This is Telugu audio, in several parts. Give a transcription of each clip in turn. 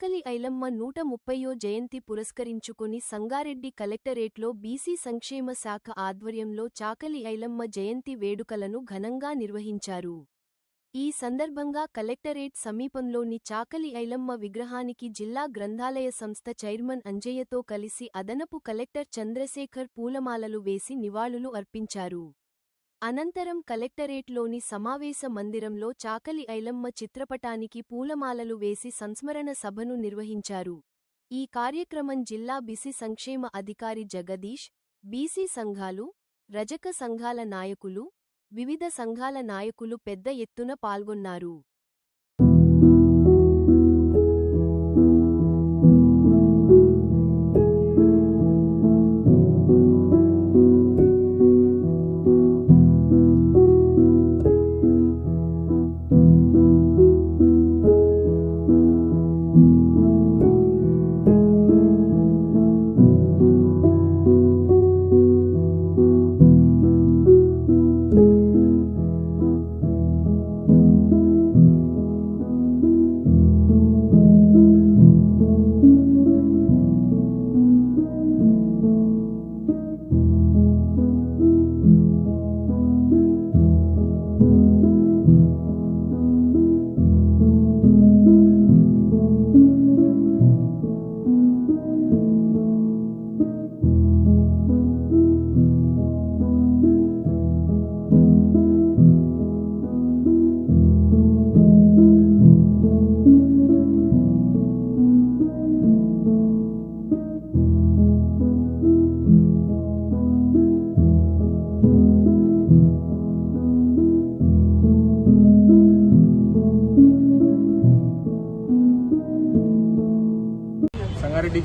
చాకలి ఐలమ్మ నూట ముప్పయో జయంతి పురస్కరించుకుని సంగారెడ్డి కలెక్టరేట్లో బీసీ సంక్షేమ శాఖ ఆధ్వర్యంలో చాకలి ఐలమ్మ జయంతి వేడుకలను ఘనంగా నిర్వహించారు. ఈ సందర్భంగా కలెక్టరేట్ సమీపంలోని చాకలి ఐలమ్మ విగ్రహానికి జిల్లా గ్రంథాలయ సంస్థ చైర్మన్ అంజయ్యతో కలిసి అదనపు కలెక్టర్ చంద్రశేఖర్ పూలమాలలు వేసి నివాళులు అర్పించారు. అనంతరం కలెక్టరేట్లోని సమావేశ మందిరంలో చాకలి ఐలమ్మ చిత్రపటానికి పూలమాలలు వేసి సంస్మరణ సభను నిర్వహించారు. ఈ కార్యక్రమం జిల్లా బిసి సంక్షేమ అధికారి జగదీష్ బీసీ సంఘాలు రజక సంఘాల నాయకులు వివిధ సంఘాల నాయకులు పెద్ద ఎత్తున పాల్గొన్నారు.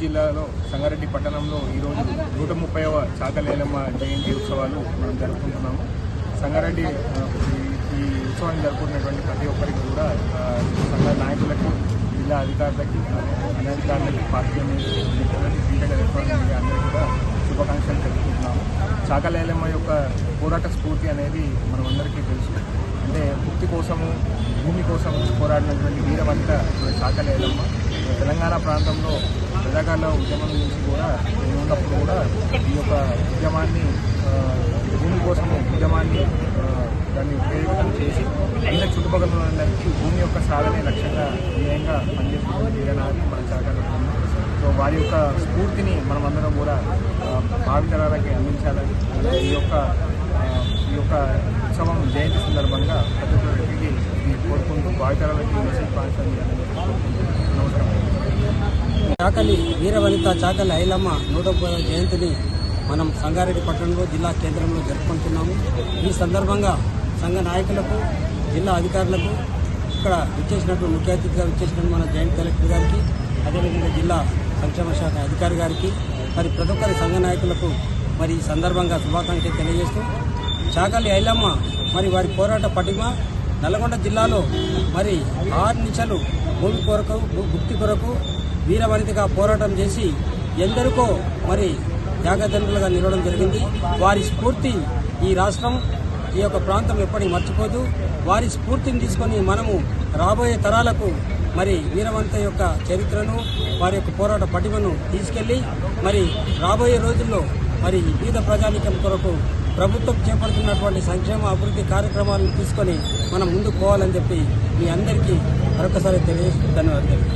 జిల్లాలో సంగారెడ్డి పట్టణంలో ఈరోజు నూట ముప్పైవ చాకలేలమ్మ జయంతి ఉత్సవాలు మనం జరుపుకుంటున్నాము. సంగారెడ్డి ఈ- ఈ ఉత్సవాన్ని జరుపుకున్నటువంటి ప్రతి ఒక్కరికి కూడా సంఘ నాయకులకి జిల్లా అధికారులకి అనధికారులకి పార్టీ మిత్రులకి ఎలక్ట్రానిక్ అందరికీ కూడా శుభాకాంక్షలు తెలుపుకుంటున్నాము. చాకలేలమ్మ యొక్క పోరాట స్ఫూర్తి అనేది మనమందరికీ తెలుసు. అంటే ముక్తి కోసము భూమి కోసం పోరాడినటువంటి వీరవంత చాకలేలమ్మ. తెలంగాణ ప్రాంతంలో ప్రజాకాల ఉద్యమం నుంచి కూడా నేను ఉన్నప్పుడు కూడా ఈ యొక్క ఉద్యమాన్ని భూమి కోసం ఉద్యమాన్ని దాన్ని ఉపయోగం చేసి అందరి చుట్టుపక్కల ఉన్నందరికీ భూమి యొక్క సాధనే లక్ష్యంగా ధ్యేయంగా పనిచేస్తున్న వీరనారి మన చాకల సో వారి యొక్క స్ఫూర్తిని మనమందరం కూడా భావితరాలకి అందించాలని ఈ యొక్క ఈ యొక్క ఉత్సవం జయంతి సందర్భంగా ప్రతి ఒక్కరికి కోరుకుంటూ భావితరాలకి మెసేజ్ పాస్ చాకలి వీరవనిత చాకలి ఐలమ్మ నూట జయంతిని మనం సంగారెడ్డి పట్టణంలో జిల్లా కేంద్రంలో జరుపుకుంటున్నాము. ఈ సందర్భంగా సంఘ నాయకులకు జిల్లా అధికారులకు ఇక్కడ విచ్చేసినట్టు ముఖ్య అతిథిగా విచ్చేసినట్టు మన జాయింట్ కలెక్టర్ గారికి అదేవిధంగా జిల్లా సంక్షేమ శాఖ అధికారి గారికి మరి ప్రతి ఒక్కరి సంఘ నాయకులకు మరి ఈ సందర్భంగా శుభాకాంక్షలు తెలియజేస్తూ చాకలి ఐలమ్మ మరి వారి పోరాట పటిమ నల్గొండ జిల్లాలో మరి ఆరు నిమిషాలు భూమి కొరకు భూ- కొరకు వీరవనితగా పోరాటం చేసి ఎందరికో మరి త్యాగదండ్రులుగా నిలవడం జరిగింది. వారి స్ఫూర్తి ఈ రాష్ట్రం ఈ యొక్క ప్రాంతం ఎప్పటికీ మర్చిపోదు. వారి స్ఫూర్తిని తీసుకొని మనము రాబోయే తరాలకు మరి వీరవంత యొక్క చరిత్రను వారి యొక్క పోరాట పటిమను తీసుకెళ్ళి మరి రాబోయే రోజుల్లో మరి పేద ప్రజానికం కొరకు ప్రభుత్వం చేపడుతున్నటువంటి సంక్షేమ అభివృద్ధి కార్యక్రమాలను తీసుకొని మనం ముందుకు పోవాలని చెప్పి మీ అందరికీ మరొకసారి తెలియజేస్తూ ధన్యవాదాలు.